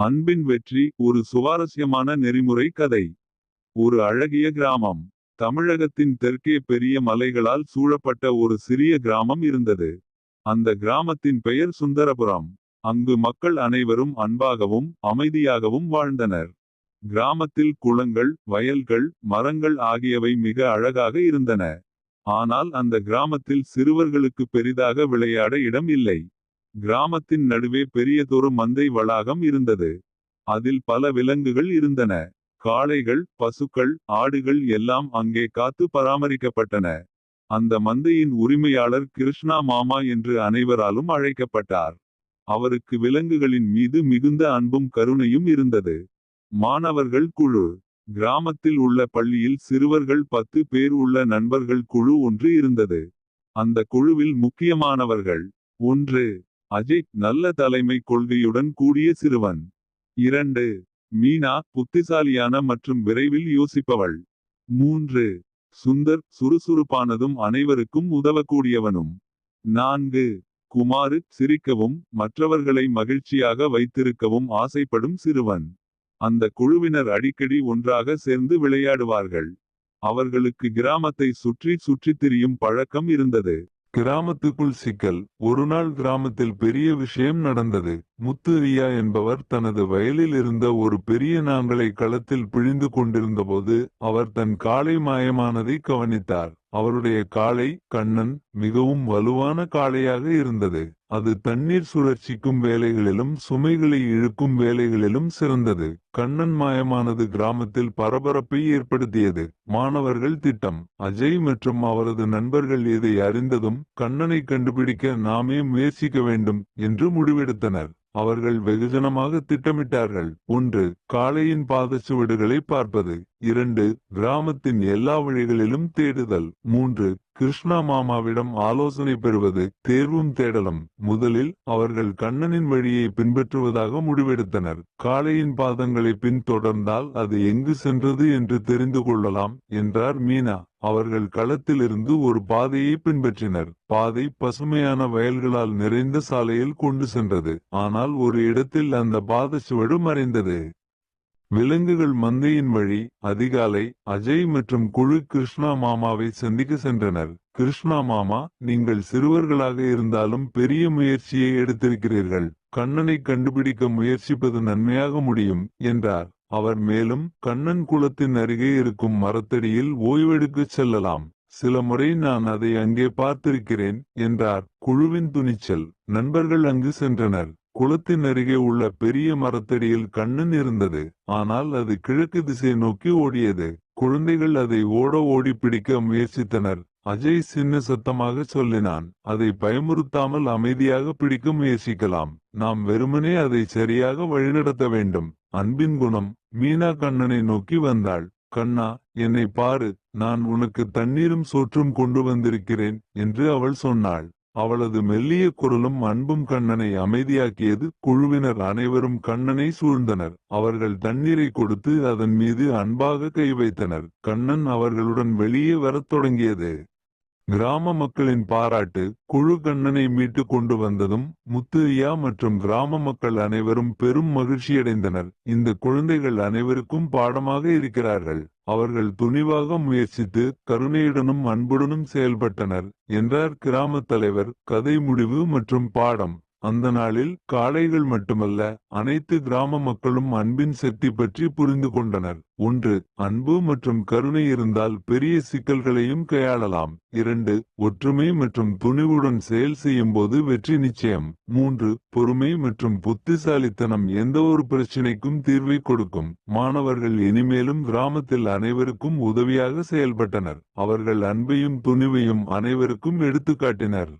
அன்பின் வெற்றி ஒரு சுவாரஸ்யமான நெறிமுறை கதை. ஒரு அழகிய கிராமம். தமிழகத்தின் தெற்கே பெரிய மலைகளால் சூழப்பட்ட ஒரு சிறிய கிராமம் இருந்தது. அந்த கிராமத்தின் பெயர் சுந்தரபுரம். அங்கு மக்கள் அனைவரும் அன்பாகவும் அமைதியாகவும் வாழ்ந்தனர். கிராமத்தில் குளங்கள் வயல்கள் மரங்கள் ஆகியவை மிக அழகாக இருந்தன. ஆனால் அந்த கிராமத்தில் சிறுவர்களுக்கு பெரிதாக விளையாட இடம் இல்லை. கிராமத்தின் நடுவே பெரியதொரு மந்தை வளாகம் இருந்தது. அதில் பல விலங்குகள் இருந்தன. காளைகள் பசுக்கள் ஆடுகள் எல்லாம் அங்கே காத்து பராமரிக்கப்பட்டன. அந்த மந்தையின் உரிமையாளர் கிருஷ்ணா மாமா என்று அனைவராலும் அழைக்கப்பட்டார். அவருக்கு விலங்குகளின் மீது மிகுந்த அன்பும் கருணையும் இருந்தது. மாணவர்கள் குழு. கிராமத்தில் உள்ள பள்ளியில் சிறுவர்கள் பத்து பேர் உள்ள நண்பர்கள் குழு ஒன்று இருந்தது. அந்த குழுவில் முக்கியமானவர்கள். ஒன்று. அஜய் நல்ல தலைமை கொள்கையுடன் கூடிய சிறுவன். இரண்டு மீனா புத்திசாலியான மற்றும் விரைவில் யோசிப்பவள். மூன்று சுந்தர் சுறுசுறுப்பானதும் அனைவருக்கும் உதவக்கூடியவனும். நான்கு குமாரு சிரிக்கவும் மற்றவர்களை மகிழ்ச்சியாக வைத்திருக்கவும் ஆசைப்படும் சிறுவன். அந்த குழுவினர் அடிக்கடி ஒன்றாக சேர்ந்து விளையாடுவார்கள். அவர்களுக்கு கிராமத்தை சுற்றி சுற்றித் திரியும் பழக்கம் இருந்தது. கிராமத்துக்குள் சிக்கல். ஒருநாள் கிராமத்தில் பெரிய விஷயம் நடந்தது. முத்து என்பவர் தனது வயலில் இருந்த ஒரு பெரிய நாங்களை களத்தில் பிழிந்து கொண்டிருந்தபோது அவர் தன் காளை மாயமானதை கவனித்தார். அவருடைய காளை கண்ணன் மிகவும் வலுவான காளையாக இருந்தது. அது தண்ணீர் சுழற்சிக்கும் வேலைகளிலும் சுமைகளை இழுக்கும் வேலைகளிலும் சிறந்தது. கண்ணன் மாயமானது கிராமத்தில் பரபரப்பை ஏற்படுத்தியது. மாணவர்கள் திட்டம். அஜய் மற்றும் அவரது நண்பர்கள் இதை அறிந்ததும் கண்ணனை கண்டுபிடிக்க நாமே முயற்சிக்க வேண்டும் என்று முடிவெடுத்தனர். அவர்கள் வெகுஜனமாக திட்டமிட்டார்கள். ஒன்று காளையின் பாதச்சுவடுகளை பார்ப்பது. இரண்டு கிராமத்தின் எல்லா வழிகளிலும் தேடுதல். மூன்று கிருஷ்ணா மாமாவிடம் ஆலோசனை பெறுவது தேர்வும் தேடலும். முதலில் அவர்கள் கண்ணனின் வழியை பின்பற்றுவதாக முடிவெடுத்தனர். காளையின் பாதங்களை பின்தொடர்ந்தால் அது எங்கு சென்றது என்று தெரிந்து கொள்ளலாம் என்றார் மீனா. அவர்கள் களத்திலிருந்து ஒரு பாதையை பின்பற்றினர். பாதை பசுமையான வயல்களால் நிறைந்த சாலையில் கொண்டு சென்றது. ஆனால் ஒரு இடத்தில் அந்த பாதச்சுவடு மறைந்தது. விலங்குகள் மந்தையின் வழி அதிகாலை அஜய் மற்றும் குழு கிருஷ்ணா மாமாவை சந்திக்க சென்றனர். கிருஷ்ணா மாமா நீங்கள் சிறுவர்களாக இருந்தாலும் பெரிய முயற்சியை எடுத்திருக்கிறீர்கள். கண்ணனை கண்டுபிடிக்க முயற்சிப்பது நன்மையாக முடியும் என்றார். அவர் மேலும் கண்ணன் குளத்தின் அருகே இருக்கும் மரத்தடியில் ஓய்வெடுக்கச் செல்லலாம். சில முறை நான் அதை அங்கே பார்த்திருக்கிறேன் என்றார். குழுவின் துணிச்சல். நண்பர்கள் அங்கு சென்றனர். குளத்தின் அருகே உள்ள பெரிய மரத்தடியில் கண்ணன் இருந்தது ஆனால் அது கிழக்கு திசை நோக்கி ஓடியது. குழந்தைகள் அதை ஓட ஓடி பிடிக்க முயற்சித்தனர். அஜய் சின்ன சத்தமாக சொல்லினான் அதை பயமுறுத்தாமல் அமைதியாக பிடிக்க முயற்சிக்கலாம். நாம் வெறுமனே அதை சரியாக வழிநடத்த வேண்டும். அன்பின் குணம் மீனா கண்ணனை நோக்கி வந்தாள். கண்ணா என்னை பாரு. நான் உனக்கு தண்ணீரும் சோற்றும் கொண்டு வந்திருக்கிறேன் என்று அவள் சொன்னாள். அவளது மெல்லிய குரலும் அன்பும் கண்ணனை அமைதியாக்கியது. குழுவினர் அனைவரும் கண்ணனை சூழ்ந்தனர். அவர்கள் தண்ணீரை கொடுத்து அதன் மீது அன்பாக கை வைத்தனர். கண்ணன் அவர்களுடன் வெளியே வரத் தொடங்கியது. கிராம மக்களின் பாராட்டு குழு கண்ணனை மீட்டு கொண்டு வந்ததும் முத்து மற்றும் கிராம மக்கள் அனைவரும் பெரும் மகிழ்ச்சியடைந்தனர். இந்த குழந்தைகள் அனைவருக்கும் பாடமாக இருக்கிறார்கள். அவர்கள் துணிவாக முயற்சித்து கருணையுடனும் அன்புடனும் செயல்பட்டனர் என்றார் கிராம தலைவர். கதை முடிவு மற்றும் பாடம். அந்த நாளில் காளைகள் மட்டுமல்ல அனைத்து கிராம மக்களும் அன்பின் சக்தி பற்றி புரிந்து கொண்டனர். ஒன்று அன்பு மற்றும் கருணை இருந்தால் பெரிய சிக்கல்களையும் கையாளலாம். இரண்டு ஒற்றுமை மற்றும் துணிவுடன் செயல் செய்யும் போது வெற்றி நிச்சயம். மூன்று பொறுமை மற்றும் புத்திசாலித்தனம் எந்த ஒரு பிரச்சினைக்கும் தீர்வை கொடுக்கும். மாணவர்கள் இனிமேலும் கிராமத்தில் அனைவருக்கும் உதவியாக செயல்பட்டனர். அவர்கள் அன்பையும் துணிவையும் அனைவருக்கும் எடுத்துக்காட்டினர்.